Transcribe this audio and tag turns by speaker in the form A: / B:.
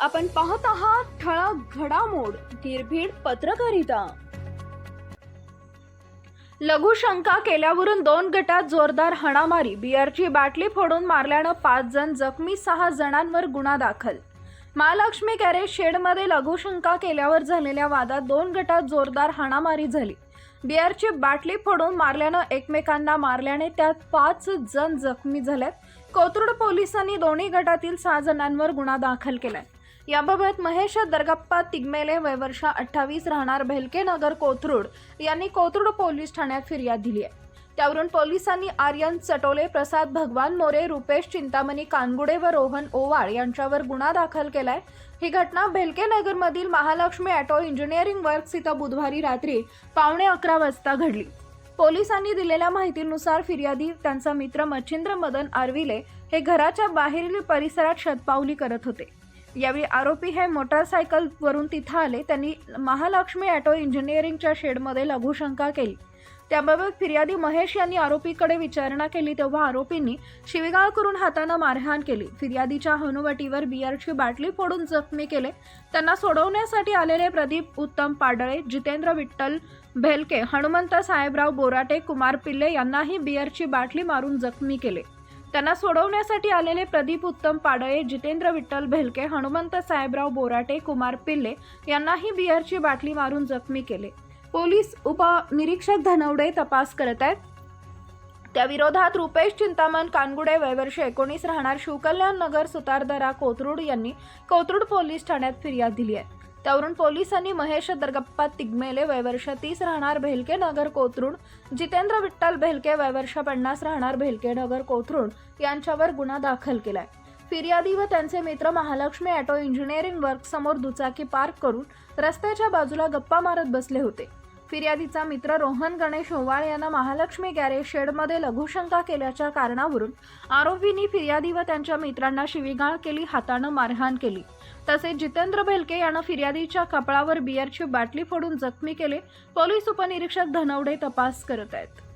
A: आपण पाहत आहात ठळक घडामोड निर्भीड पत्रकारिता. लघुशंका केल्यावरून दोन गटात जोरदार हाणामारी. बिअरची बाटली फोडून मारल्यानं पाच जण जखमी सहा जणांवर गुन्हा दाखल. महालक्ष्मी गॅरेज शेडमध्ये लघुशंका केल्यावर झालेल्या वादात दोन गटात जोरदार हाणामारी झाली. बिअरची बाटली फोडून मारल्यानं एकमेकांना मारल्याने त्यात पाच जण जखमी झाल्यात. कोथरूड पोलिसांनी दोन्ही गटातील सहा जणांवर गुन्हा दाखल केलाय. याबाबत महेश दरगप्पा तिगमेले वयवर्ष अठ्ठावीस राहणार भेलके नगर कोथरूड यांनी कोथरूड पोलीस ठाण्यात फिर्याद दिली आहे. त्यावरून पोलिसांनी आर्यन चटोले प्रसाद भगवान मोरे रुपेश चिंतामणी कानगुडे व रोहन ओवाळ यांच्यावर गुन्हा दाखल केलाय. ही घटना भेलके नगरमधील महालक्ष्मी ॲटो इंजिनिअरिंग वर्क्स इथं बुधवारी रात्री पावणे अकरा वाजता घडली. पोलिसांनी दिलेल्या माहितीनुसार फिर्यादी त्यांचा मित्र मच्छिंद्र मदन आरविले हे घराच्या बाहेरील परिसरात शतपावली करत होते. यावेळी आरोपी हे मोटारसायकलवरून तिथं आले. त्यांनी महालक्ष्मी ॲटो इंजिनिअरिंगच्या शेडमध्ये लघुशंका केली. त्याबाबत फिर्यादी महेश यांनी आरोपीकडे विचारणा केली तेव्हा आरोपींनी शिवीगाळ करून हातानं मारहाण केली. फिर्यादीच्या हनुवटीवर बियरची बाटली फोडून जखमी केले. त्यांना सोडवण्यासाठी आलेले प्रदीप उत्तम पाडळे जितेंद्र विठ्ठल भेलके हनुमंत साहेबराव बोराटे कुमार पिल्ले यांनाही बियरची बाटली मारून जखमी केले. त्यांना सोडवण्यासाठी आलेले प्रदीप उत्तम पाडळे जितेंद्र विठ्ठल भेलके हनुमंत साहेबराव बोराटे कुमार पिल्ले यांनाही बियरची बाटली मारून जखमी केले. पोलीस उपनिरीक्षक धनवडे तपास करत आहेत. त्या विरोधात रुपेश चिंतामण कानगुडे वयवर्ष एकोणीस राहणार शिवकल्याण नगर सुतारदरा कोथरूड यांनी कोथरूड पोलीस ठाण्यात फिर्याद दिली आहे. त्यावरून पोलिसांनी महेश दरगप्पा तिगमेले वयवर्ष तीस राहणार भेलके नगर कोथरूड जितेंद्र विठ्ठल भेलके वयवर्ष पन्नास राहणार भेलके नगर कोथरूड यांच्यावर गुन्हा दाखल केलाय. फिर्यादी व त्यांचे मित्र महालक्ष्मी ऑटो इंजिनिअरिंग वर्क समोर दुचाकी पार्क करून रस्त्याच्या बाजूला गप्पा मारत बसले होते. फिर्यादीचा मित्र रोहन गणेश ओवाळ यांना महालक्ष्मी गॅरेज शेडमध्ये लघुशंका केल्याच्या कारणावरून आरोपींनी फिर्यादी व त्यांच्या मित्रांना शिवीगाळ केली हातानं मारहाण केली. तसेच जितेंद्र भेलके यानं फिर्यादीच्या कपळावर बियरची बाटली फोडून जखमी केले. पोलीस उपनिरीक्षक धनवडे तपास करत आहेत.